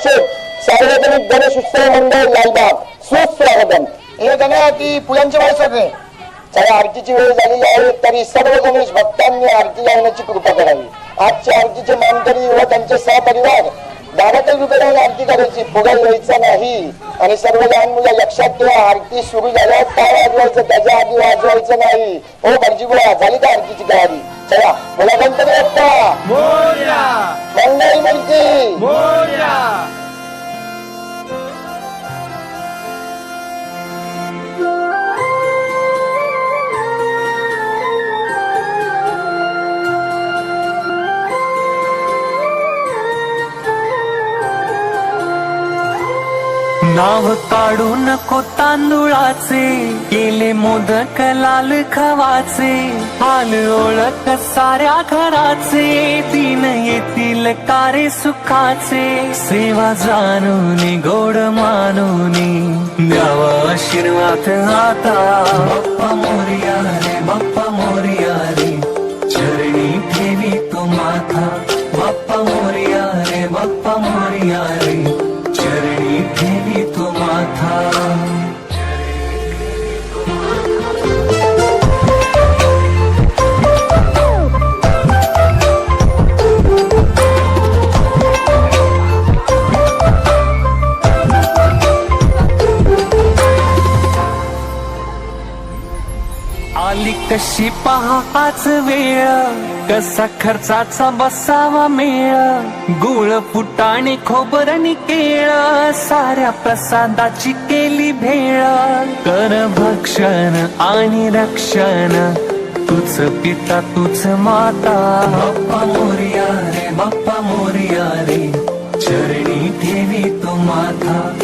अध्यक्ष सार्वजनिक गणेश उत्सव मंडळ लालबाग सुस्वागतम हे गणा ती फुलांची माणसं रे चला आरतीची वेळ झालेली आहे तरी सर्व गणेश भक्तांनी आरती लावण्याची कृपा करावी आजच्या आरतीचे मानकरी व त्यांचे सहपरिवार दारातील रुपये आरती करायची फुगा यायचा नाही आणि सर्व लहान मुलं लक्षात ठेवा आरती सुरू झाल्यावर काय वाजवायचं त्याच्या आधी वाजवायचं नाही हो भटजी बुवा झाली का आरतीची तयारी चला मला गणपती बाप्पा नाव काढू नको तांदुळाचे. केले मोदक लाल खवाचे. हाल ओळख साऱ्या घराचे. दिन येतील कारे सुखाचे. सेवा जाणून गोड मानून. द्यावा आशीर्वाद आता. बाप्पा मोरिया रे बाप्पा मोरिया रे. चरणी ठेवी तू माथा. बाप्पा मोरिया आली कशी पहाच वेळ. कसा खर्चाचा बसावा मेळ. गुळ फुटाणे खोबरणी केळ. साऱ्या प्रसादाची केली भेळ. कर भक्षण आणि रक्षण. तुझ पिता तुझ माता. बाप्पा मोर्या रे बाप्पा मोर्या रे. चरणी ठेवी तो माथा.